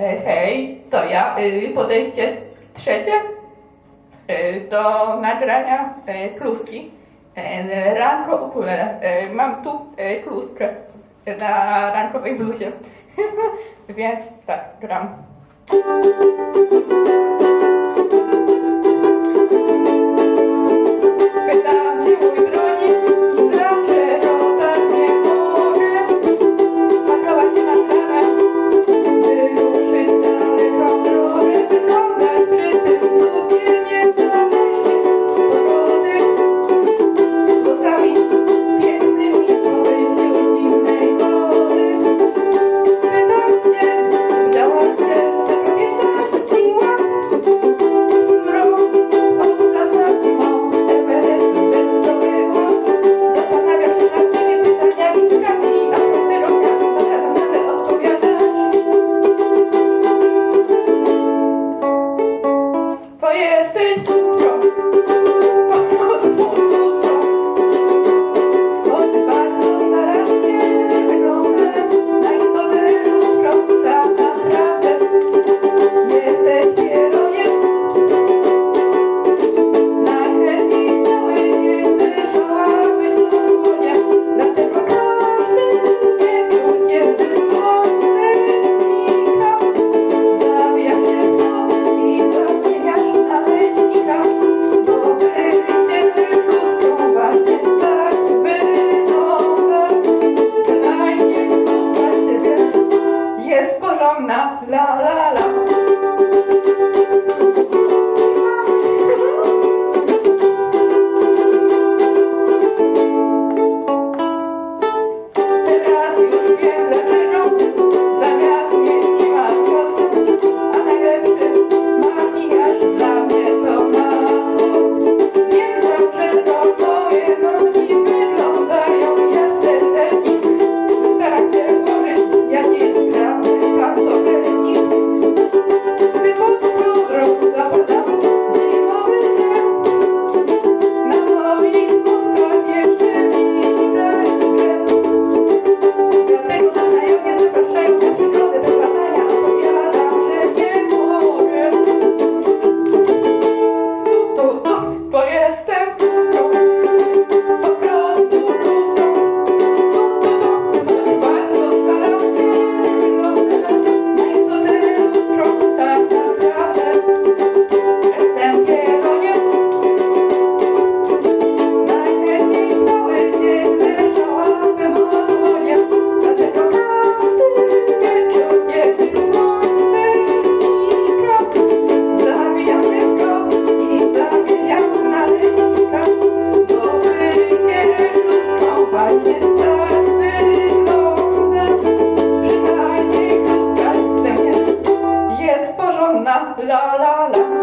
E, hej, to ja. E, podejście trzecie e, do nagrania kluski. Ranko ukulele. Mam tu kluskę na rankowej bluzie. Więc tak, gram. la la la. la la.